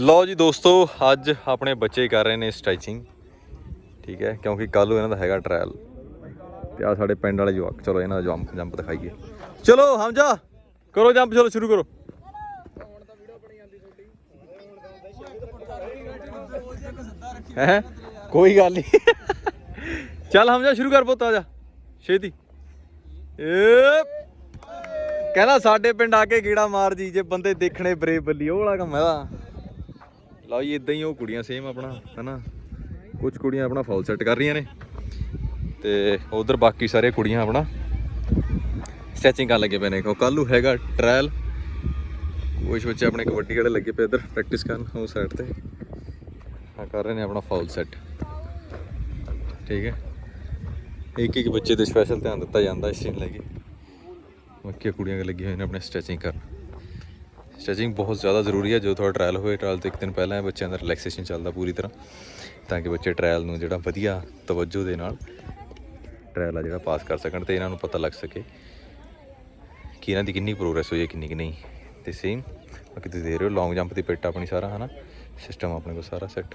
ਲਓ ਜੀ ਦੋਸਤੋ, ਅੱਜ ਆਪਣੇ ਬੱਚੇ ਕਰ ਰਹੇ ਨੇ ਸਟ੍ਰੈਚਿੰਗ ਠੀਕ ਹੈ? ਕਿਉਂਕਿ ਕੱਲ ਨੂੰ ਇਹਨਾਂ ਦਾ ਹੈਗਾ ਟ੍ਰਾਇਲ ਤੇ ਆ ਸਾਡੇ ਪਿੰਡ ਵਾਲੇ ਜਵਾਕ, ਚਲੋ ਇਹਨਾਂ ਦਾ ਜੰਪ ਜੰਪ ਦਿਖਾਈਏ। ਚਲੋ, ਹਮਜਾ! ਕਰੋ ਜੰਪ ਚਲੋ ਸ਼ੁਰੂ ਕਰੋ। ਹੈ? ਕੋਈ ਗੱਲ ਨਹੀਂ ਚੱਲ ਹਮਜਾ, ਸ਼ੁਰੂ ਕਰ ਪੁੱਤ, ਆ ਜਾ। ਛੇਤੀ। ਏ ਕਹਿੰਦਾ ਸਾਡੇ ਪਿੰਡ ਆ ਕੇ ਗੀੜਾ ਮਾਰ ਜੀ, ਜੇ ਬੰਦੇ ਦੇਖਣੇ ਬਰੇ ਬੱਲੀ ਉਹ ਵਾਲਾ ਕੰਮ ਇਹਦਾ। ਲਓ ਜੀ ਇਦਾਂ ਹੀ ਉਹ ਕੁੜੀਆਂ ਸੇਮ ਆਪਣਾ, ਹਨਾ? ਕੁਝ ਕੁੜੀਆਂ ਆਪਣਾ ਫਾਲ ਸੈੱਟ ਕਰ ਰਹੀਆਂ ਨੇ। ਤੇ ਉਧਰ ਬਾਕੀ ਸਾਰੇ ਕੁੜੀਆਂ ਆਪਣਾ ਸਟੈਚਿੰਗ ਕਰਨ ਲੱਗੇ ਪਏ ਨੇ। ਕਿਉਂ ਕੱਲ ਨੂੰ ਹੈਗਾ ਟ੍ਰਾਇਲ ਕੁਝ ਬੱਚੇ ਆਪਣੇ ਕਬੱਡੀ ਵਾਲੇ ਲੱਗੇ ਪਏ ਇਧਰ ਪ੍ਰੈਕਟਿਸ ਕਰਨ ਉਸ ਸਾਈਡ ਤੇ। ਆ ਕਰ ਰਹੇ ਨੇ ਆਪਣਾ ਫਾਲ ਸੈੱਟ ਠੀਕ ਹੈ? ਇੱਕ ਇੱਕ ਬੱਚੇ ਤੇ ਸਪੈਸ਼ਲ ਧਿਆਨ ਦਿੱਤਾ ਜਾਂਦਾ ਇਸ ਚੀਜ਼ ਲੈ ਕੇ। ਬਾਕੀ ਕੁੜੀਆਂ ਕਿ ਹੋਈਆਂ ਨੇ ਆਪਣੇ ਸਟ੍ਰੈਚਿੰਗ ਕਰਨ। ਸਟ੍ਰੈਚਿੰਗ ਬਹੁਤ ਜ਼ਿਆਦਾ ਜ਼ਰੂਰੀ ਹੈ। ਜਦੋਂ ਤੁਹਾਡਾ ਟ੍ਰਾਇਲ ਹੋਏ ਟ੍ਰਾਇਲ ਤੋਂ ਇੱਕ ਦਿਨ ਪਹਿਲਾਂ ਬੱਚਿਆਂ ਦਾ ਰਿਲੈਕਸੇਸ਼ਨ ਚੱਲਦਾ ਪੂਰੀ ਤਰ੍ਹਾਂ, ਤਾਂ ਕਿ ਬੱਚੇ ਟ੍ਰਾਇਲ ਨੂੰ ਜਿਹੜਾ ਵਧੀਆ ਤਵੱਜੋ ਦੇ ਨਾਲ ਟ੍ਰਾਇਲ ਆ ਜਿਹੜਾ ਪਾਸ ਕਰ ਸਕਣ ਤੇ ਇਹਨਾਂ ਨੂੰ ਪਤਾ ਲੱਗ ਸਕੇ ਕਿ ਇਹਨਾਂ ਦੀ ਕਿੰਨੀ ਪ੍ਰੋਗਰੈਸ ਹੋਈ ਹੈ, ਕਿੰਨੀ ਕਿ ਨਹੀਂ। ਤੇ ਸੇਮ ਬਾਕੀ ਤੁਸੀਂ ਦੇਖ ਰਹੇ ਹੋ ਲੌਂਗ ਜੰਪ ਦੀ ਪਿੱਟ ਆਪਣੀ ਸਾਰਾ, ਹਨਾ? ਸਿਸਟਮ ਆਪਣੇ ਕੋਲ ਸਾਰਾ ਸੈੱਟ